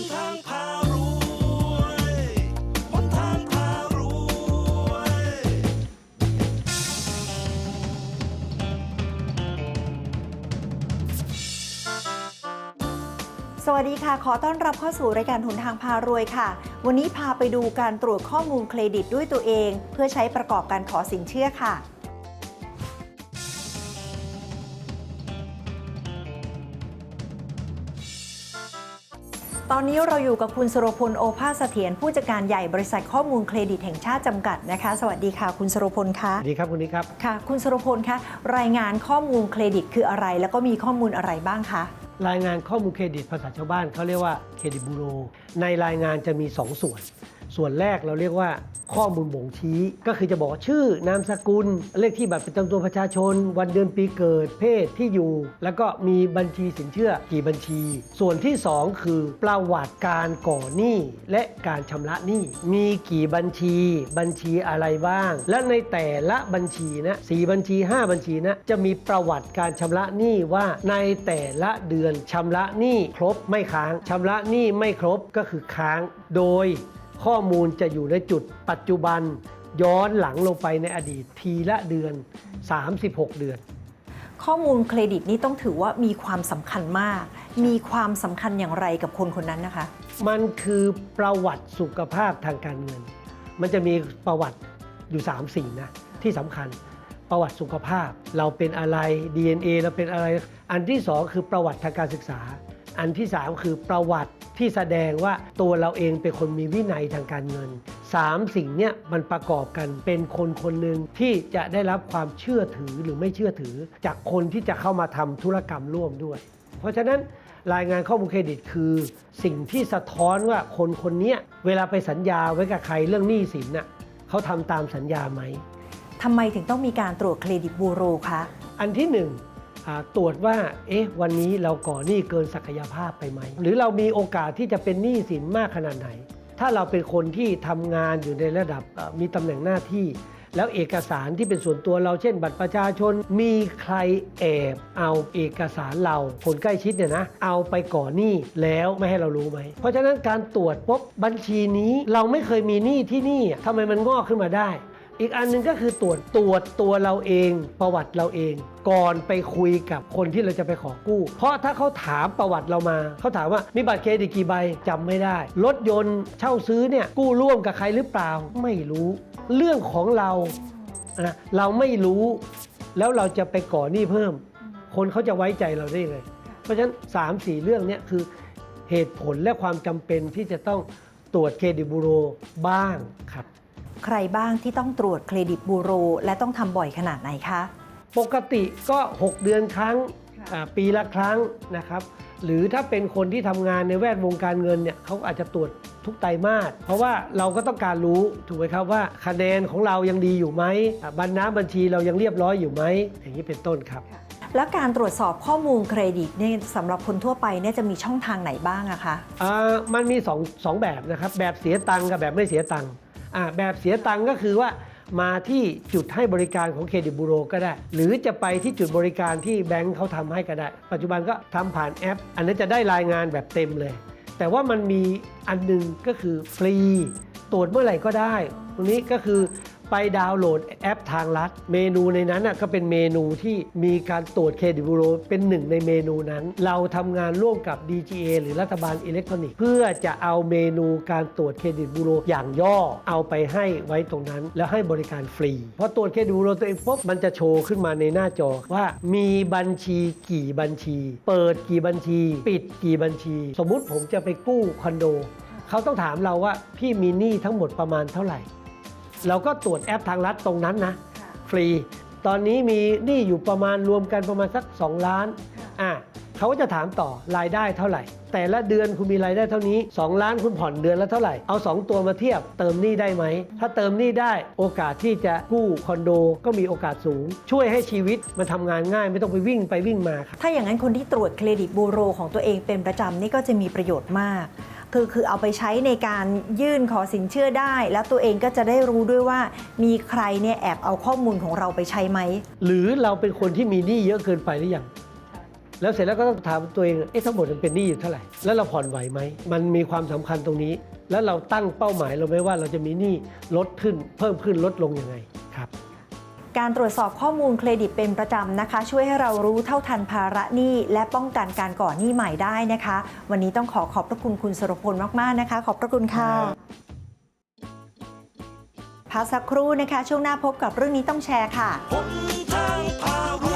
นทางพารวยหนทางพารวย สวัสดีค่ะ ขอต้อนรับเข้าสู่รายการทุนทางพารวยค่ะ วันนี้พาไปดูการตรวจข้อมูลเครดิตด้วยตัวเอง เพื่อใช้ประกอบการขอสินเชื่อค่ะ ตอนนี้เราอยู่กับคุณสุรพลโอภาสเสถียรผู้จัดการใหญ่บริษัทข้อมูลเครดิตแห่งชาติจำกัดนะคะ สวัสดีค่ะ คุณสุรพลคะสวัสดีครับคุณนิกครับค่ะ คุณสุรพลคะรายงานข้อมูลเครดิตคืออะไร แล้วก็มีข้อมูลอะไรบ้างคะรายงานข้อมูลเครดิตภาษาชาวบ้านเขาเรียกว่าเครดิตบูโรในรายงานจะมี 2 ส่วน ส่วนแรกเราเรียกว่าข้อมูลบ่งชี้ ก็คือจะบอกชื่อนามสกุล เลขที่บัตรประจำตัวประชาชน วันเดือนปีเกิด เพศที่อยู่ แล้วก็มีบัญชีสินเชื่อกี่บัญชี ส่วนที่ 2 คือ ประวัติการก่อหนี้และการชำระหนี้มีกี่บัญชี บัญชีอะไรบ้าง และในแต่ละบัญชีนะสี่บัญชี 5 บัญชีนะจะมีประวัติการชำระหนี้ว่าในแต่ละเดือนชำระหนี้ครบไม่ค้างชำระหนี้ไม่ครบก็คือค้างโดย ข้อมูลจะอยู่ในจุดปัจจุบันย้อนหลังลงไปในอดีตทีละเดือน 36 เดือน ข้อมูลเครดิตนี่ต้องถือว่ามีความสำคัญมาก มีความสำคัญอย่างไรกับคนคนนั้นนะคะ มันคือประวัติสุขภาพทางการเงิน มันจะมีประวัติอยู่3สิ่งนะ ที่สำคัญประวัติสุขภาพ เราเป็นอะไร DNA เราเป็นอะไร อันที่ 2 คือประวัติทางการศึกษา อันที่ 3 คือประวัติที่แสดงว่าตัวเราเองเป็นคนมีวินัยทางการเงิน 3 สิ่งเนี้ยมันประกอบกันเป็นคนคนหนึ่งที่จะได้รับความเชื่อถือหรือไม่เชื่อถือ จากคนที่จะเข้ามาทำธุรกรรมร่วมด้วย เพราะฉะนั้นรายงานข้อมูลเครดิตคือ สิ่งที่สะท้อนว่าคนคนเนี้ยเวลาไปสัญญาไว้กับใครเรื่องหนี้สินน่ะเขาทำตามสัญญาไหมทำไมถึงต้องมีการตรวจเครดิตบูโรคะอันที่หนึ่งอ่า ตรวจว่า เอ๊ะ วันนี้เราก่อหนี้เกินศักยภาพไปไหม หรือเรามีโอกาสที่จะเป็นหนี้สินมากขนาดไหน ถ้าเราเป็นคนที่ทำงานอยู่ในระดับมีตำแหน่งหน้าที่ แล้วเอกสารที่เป็นส่วนตัวเราเช่น บัตรประชาชน มีใครแอบเอาเอกสารเราคนใกล้ชิดเนี่ยนะ เอาไปก่อหนี้แล้วไม่ให้เรารู้ไหม เพราะฉะนั้นการตรวจปุ๊บบัญชีนี้เราไม่เคยมีหนี้ที่นี่ทำไมมันงอกขึ้นมาได้ อีกอันหนึงก็คือตรวจตรวจตัวเราเองประวัติเราเอง ก่อนไปคุยกับคนที่เราจะไปขอกู้ เพราะถ้าเขาถามประวัติเรามาเขาถามว่ามีบัตรเครดิตกี่ใบจำไม่ได้ รถยนต์เช่าซื้อเนี่ยกู้ร่วมกับใครหรือเปล่าไม่รู้ เรื่องของเรานะเราไม่รู้ แล้วเราจะไปก่อหนี้เพิ่ม คนเขาจะไว้ใจเราได้เลย เพราะฉะนั้น 3 4 เรื่องเนี้คือเหตุผลและความจำเป็นที่จะต้องตรวจเครดิตบูโรบ้างครับ ใครบ้างที่ต้องตรวจเครดิตบูโร และต้องทำบ่อยขนาดไหนคะ ปกติก็ 6 เดือนครั้งค่ะอ่าปีละครั้งนะครับ หรือถ้าเป็นคนที่ทำงานในแวดวงการเงินเนี่ยเขาอาจจะตรวจทุกไตรมาสเพราะว่าเราก็ต้องการรู้ถูกไหมครับว่าคะแนนของเรายังดีอยู่ไหมอ่าบัญน้ำบัญชีเรายังเรียบร้อยอยู่ไหมอย่างนี้เป็นต้นครับ แล้วการตรวจสอบข้อมูลเครดิตเนี่ยสำหรับคนทั่วไปเนี่ยจะมีช่องทางไหนบ้างอะคะ อ่ามันมี2องสองแบบนะครับ แบบเสียตังค์กับแบบไม่เสียตังค์อ่า แบบเสียตังก็คือว่ามาที่จุดให้บริการของเครดิตบูโรก็ได้ หรือจะไปที่จุดบริการที่แบงค์เขาทำให้ก็ได้ ปัจจุบันก็ทำผ่านแอป อันนั้นจะได้รายงานแบบเต็มเลย แต่ว่ามันมีอันหนึงก็คือฟรี ตรวจเมื่อไหร่ก็ได้ตรงนี้ก็คือ ไปดาวน์โหลดแอปทางลัด เมนูในนั้นน่ะก็เป็นเมนูที่มีการตรวจเครดิตบูโรเป็นหนึ่งในเมนูนั้น เราทำงานร่วมกับ DGA หรือรัฐบาลอิเล็กทรอนิกส์เพื่อจะเอาเมนูการตรวจเครดิตบูโรอย่างย่อเอาไปให้ไว้ตรงนั้น แล้วให้บริการฟรีพอตรวจเครดิตบูโรตัวเองปุ๊บมันจะโชว์ขึ้นมาในหน้าจอว่ามีบัญชีกี่บัญชี เปิดกี่บัญชี ปิดกี่บัญชี สมมุติผมจะไปกู้คอนโดเขาต้องถามเราว่าพี่มีหนี้ทั้งหมดประมาณเท่าไหร่ เราก็ตรวจแอปทางลัดตรงนั้นนะ ฟรี ตอนนี้มีหนี้อยู่ประมาณรวมกันประมาณสัก 2 ล้านอะเขาก็จะถามต่อรายได้เท่าไหร่ แต่ละเดือนคุณมีรายได้เท่านี้ 2 ล้านคุณผ่อนเดือนละเท่าไหร่ เอา 2 ตัวมาเทียบ เติมหนี้ได้ไหม ถ้าเติมหนี้ได้โอกาสที่จะกู้คอนโดก็มีโอกาสสูง ช่วยให้ชีวิตมันทำงานง่ายไม่ต้องไปวิ่งไปวิ่งมาครับถ้าอย่างนั้นคนที่ตรวจเครดิตบูโรของตัวเองเป็นประจำนี่ก็จะมีประโยชน์มาก คือคือเอาไปใช้ในการยื่นขอสินเชื่อได้ แล้วตัวเองก็จะได้รู้ด้วยว่า มีใครเนี่ยแอบเอาข้อมูลของเราไปใช้ไหม หรือเราเป็นคนที่มีหนี้เยอะเกินไปหรือยังแล้วเสร็จแล้วก็ต้องถามตัวเองเอ๊ะทั้งหมดมันเป็นหนี้อยู่เท่าไหร่ แล้วเราผ่อนไหวไหม มันมีความสำคัญตรงนี้ แล้วเราตั้งเป้าหมายเราไหมว่าเราจะมีหนี้ลดขึ้นเพิ่มขึ้นลดลงยังไงครับ การตรวจสอบข้อมูลเครดิตเป็นประจำนะคะ ช่วยให้เรารู้เท่าทันภาระหนี้และป้องกันการก่อหนี้ใหม่ได้นะคะ วันนี้ต้องขอขอบพระคุณคุณสรพลมาก ๆ นะคะ ขอบพระคุณค่ะครับพักสักครู่นะคะ ช่วงหน้าพบกับเรื่องนี้ต้องแชร์ค่ะหนทางผ่าน